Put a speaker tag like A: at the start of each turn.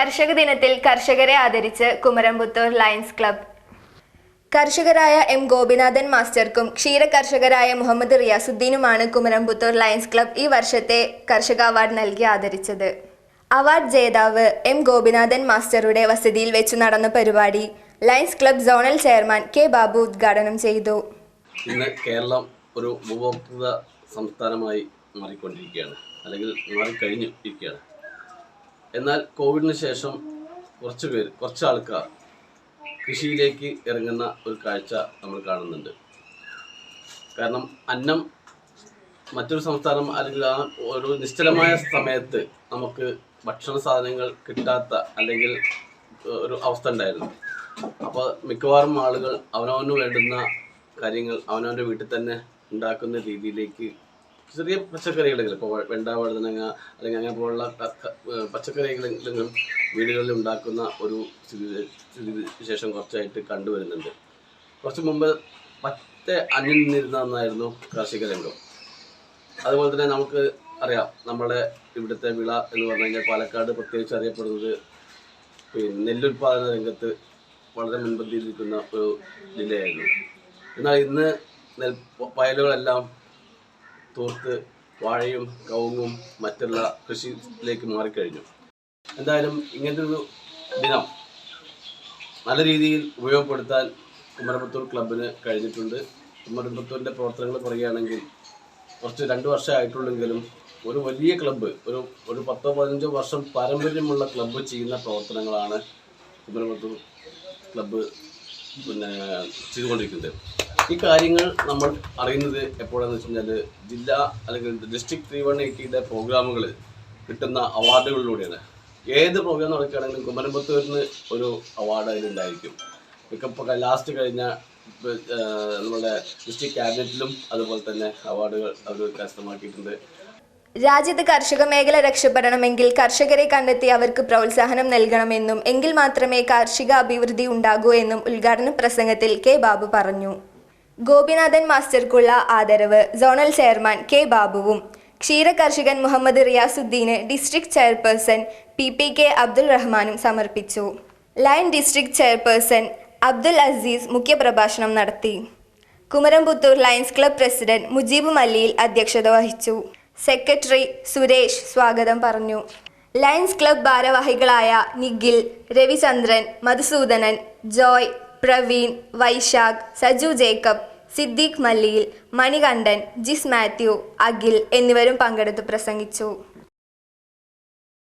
A: കർഷക ദിനത്തിൽ കർഷകരെ ആദരിച്ച് കുമരംപുത്തൂർ ലയൺസ് ക്ലബ് കർഷകരായ എം ഗോപിനാഥൻ മാസ്റ്റർക്കും ക്ഷീര കർഷകരായ മുഹമ്മദ് റിയാസുദ്ദീനുമാണ് കുമരംപുത്തൂർ ലയൺസ് ക്ലബ് ഈ വർഷത്തെ കർഷക അവാർഡ് നൽകി ആദരിച്ചത്. അവാർഡ് ജേതാവ് എം ഗോപിനാഥൻ മാസ്റ്ററുടെ വസതിയിൽ വെച്ച് നടന്ന പരിപാടി lions club zonal chairman K Babu ഉദ്ഘാടനം ചെയ്തു.
B: ഇന്ന് കേരളം ഒരു ഉപഭോക്തൃ സംസ്ഥാനമായി മാറിക്കൊണ്ടിരിക്കുകയാണ്. അല്ലെങ്കിൽ മാറിക്കഴിഞ്ഞു ഇരിക്കുകയാണ് എന്നാൽ കോവിഡിന് ശേഷം കുറച്ച് പേർ കുറച്ച് ആൾക്കാർ കൃഷിയിലേക്ക് ഇറങ്ങുന്ന ഒരു കാഴ്ച നമ്മൾ കാണുന്നുണ്ട്. കാരണം അന്നം മറ്റൊരു സംസ്ഥാനം അല്ലെങ്കിൽ ആ ഒരു നിശ്ചലമായ സമയത്ത് നമുക്ക് ഭക്ഷണ സാധനങ്ങൾ കിട്ടാത്ത അല്ലെങ്കിൽ ഒരു അവസ്ഥ ഉണ്ടായിരുന്നു. അപ്പോൾ മിക്കവാറും ആളുകൾ അവനവന് വേണ്ടുന്ന കാര്യങ്ങൾ അവനവന്റെ വീട്ടിൽ തന്നെ ഉണ്ടാക്കുന്ന രീതിയിലേക്ക് ചെറിയ പച്ചക്കറികളെങ്കിലും ഇപ്പോൾ വെണ്ട വഴുതനങ്ങ അല്ലെങ്കിൽ അങ്ങനെ പോലുള്ള പച്ചക്കറികളെങ്കിലും വീടുകളിൽ ഉണ്ടാക്കുന്ന ഒരു സ്ഥിതി വിശേഷം കുറച്ചായിട്ട് കണ്ടുവരുന്നുണ്ട്. കുറച്ച് മുമ്പ് പറ്റ അന്യം നിന്നിരുന്ന ഒന്നായിരുന്നു കാർഷിക രംഗം. അതുപോലെ തന്നെ നമുക്ക് അറിയാം നമ്മുടെ ഇവിടുത്തെ വിള എന്ന് പറഞ്ഞു കഴിഞ്ഞാൽ പാലക്കാട് പ്രത്യേകിച്ച് അറിയപ്പെടുന്നത് പിന്നെ നെല്ലുൽപാദന രംഗത്ത് വളരെ മുൻപന്തിയിൽ നിൽക്കുന്ന ഒരു ജില്ലയായിരുന്നു. എന്നാൽ ഇന്ന് നെൽ വയലുകളെല്ലാം തൂർത്ത് വാഴയും കവുങ്ങും മറ്റുള്ള കൃഷിയിലേക്ക് മാറിക്കഴിഞ്ഞു. എന്തായാലും ഇങ്ങനത്തെ ഒരു ദിനം നല്ല രീതിയിൽ ഉപയോഗപ്പെടുത്താൻ കുമരമ്പത്തൂർ ക്ലബിന് കഴിഞ്ഞിട്ടുണ്ട്. കുമരപുത്തൂരിന്റെ പ്രവർത്തനങ്ങൾ പറയുകയാണെങ്കിൽ കുറച്ച് രണ്ട് വർഷമായിട്ടുള്ളെങ്കിലും ഒരു വലിയ ക്ലബ്ബ് ഒരു ഒരു പത്തോ പതിനഞ്ചോ വർഷം പാരമ്പര്യമുള്ള ക്ലബ്ബ് ചെയ്യുന്ന പ്രവർത്തനങ്ങളാണ് കുമരമ്പത്തൂർ ക്ലബ്ബ് പിന്നെ ചെയ്തുകൊണ്ടിരിക്കുന്നത്. ഈ കാര്യങ്ങൾ നമ്മൾ അറിയുന്നത് എപ്പോഴാണെന്ന് വെച്ച് കഴിഞ്ഞാൽ ജില്ലാ അല്ലെങ്കിൽ ഡിസ്ട്രിക്ട് ത്രീ വൺ എയ്റ്റിയുടെ പ്രോഗ്രാമുകൾ കിട്ടുന്ന അവാർഡുകളിലൂടെയാണ് ഏത് പ്രോഗ്രാം നടക്കുകയാണെങ്കിലും കുമരമ്പത്തൂരിന് ഒരു അവാർഡ് അതിലുണ്ടായിരിക്കും മിക്കപ്പോൾ ലാസ്റ്റ് കഴിഞ്ഞ നമ്മുടെ ഡിസ്ട്രിക്ട് ക്യാബിനറ്റിലും അതുപോലെ തന്നെ അവാർഡുകൾ അവർ കരസ്ഥമാക്കിയിട്ടുണ്ട്.
A: രാജ്യത്ത് കർഷക മേഖല രക്ഷപ്പെടണമെങ്കിൽ കർഷകരെ കണ്ടെത്തി അവർക്ക് പ്രോത്സാഹനം നൽകണമെന്നും എങ്കിൽ മാത്രമേ കാർഷിക അഭിവൃദ്ധി ഉണ്ടാകൂ എന്നും ഉദ്ഘാടന പ്രസംഗത്തിൽ കെ ബാബു പറഞ്ഞു. ഗോപിനാഥൻ മാസ്റ്റർക്കുള്ള ആദരവ് സോണൽ ചെയർമാൻ കെ ബാബുവും. ക്ഷീരകർഷകൻ Muhammad റിയാസുദ്ദീന് district chairperson P P K Abdul റഹ്മാനും സമർപ്പിച്ചു. Lion district chairperson Abdul Aziz മുഖ്യപ്രഭാഷണം നടത്തി. Kumaramputhur lions club president Mujeeb Malliyil അധ്യക്ഷത വഹിച്ചു. സെക്രട്ടറി സുരേഷ് സ്വാഗതം പറഞ്ഞു. ലയൺസ് ക്ലബ് ഭാരവാഹികളായ നിഖിൽ രവിചന്ദ്രൻ മധുസൂദനൻ ജോയ് പ്രവീൺ വൈശാഖ് സജു ജേക്കബ് സിദ്ദീഖ് മല്ലിയിൽ മണികണ്ഠൻ ജിസ് മാത്യു അഖിൽ എന്നിവരും പങ്കെടുത്തു പ്രസംഗിച്ചു.